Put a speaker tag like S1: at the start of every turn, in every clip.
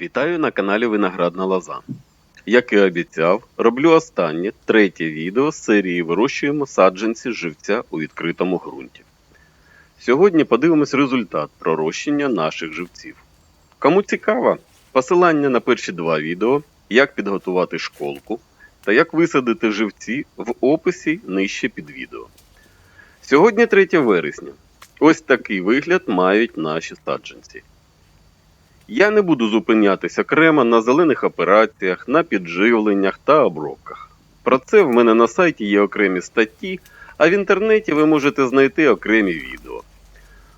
S1: Вітаю на каналі Виноградна Лоза. Як і обіцяв, роблю останнє третє відео з серії Вирощуємо саджанці живця у відкритому ґрунті. Сьогодні подивимось результат пророщення наших живців. Кому цікаво, посилання на перші два відео, як підготувати школку та як висадити живці в описі нижче під відео. Сьогодні 3 вересня. Ось такий вигляд мають наші саджанці. Я не буду зупинятися окремо на зелених операціях, на підживленнях та обробках. Про це в мене на сайті є окремі статті, а в інтернеті ви можете знайти окремі відео.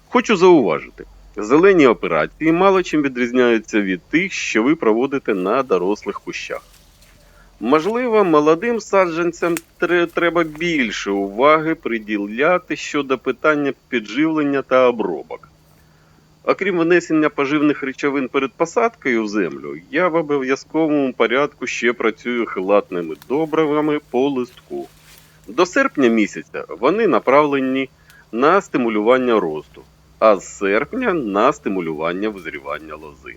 S1: Хочу зауважити, зелені операції мало чим відрізняються від тих, що ви проводите на дорослих кущах. Можливо, молодим саджанцям треба більше уваги приділяти щодо питання підживлення та обробок. Окрім внесення поживних речовин перед посадкою в землю, я в обов'язковому порядку ще працюю хилатними добривами по листку. До серпня місяця вони направлені на стимулювання росту, а з серпня на стимулювання визрівання лози.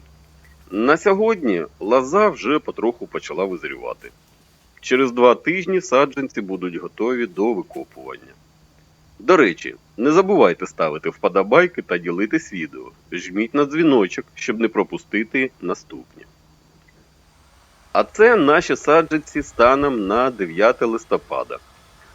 S1: На сьогодні лоза вже потроху почала визрівати. Через два тижні саджанці будуть готові до викопування. До речі, не забувайте ставити вподобайки та ділитись відео. Жміть на дзвіночок, щоб не пропустити наступні. А це наші саджанці станом на 9 листопада.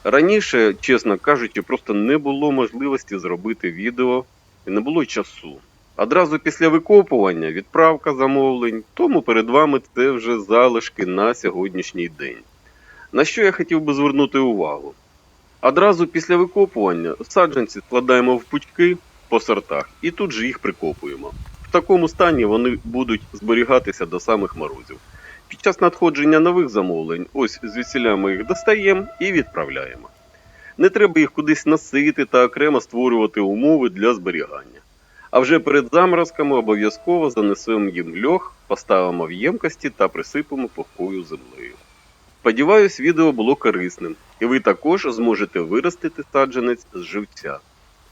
S1: Раніше, чесно кажучи, просто не було можливості зробити відео і не було часу. Одразу після викопування відправка замовлень, тому перед вами це вже залишки на сьогоднішній день. На що я хотів би звернути увагу? Одразу після викопування саджанці складаємо в пучки по сортах і тут же їх прикопуємо. В такому стані вони будуть зберігатися до самих морозів. Під час надходження нових замовлень, ось звідсіля ми їх достаємо і відправляємо. Не треба їх кудись носити та окремо створювати умови для зберігання. А вже перед заморозками обов'язково занесемо їм льох, поставимо в ємкості та присипемо пухкою землею. Сподіваюсь, відео було корисним, і ви також зможете виростити саджанець з живця.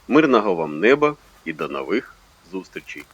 S1: Мирного вам неба і до нових зустрічей!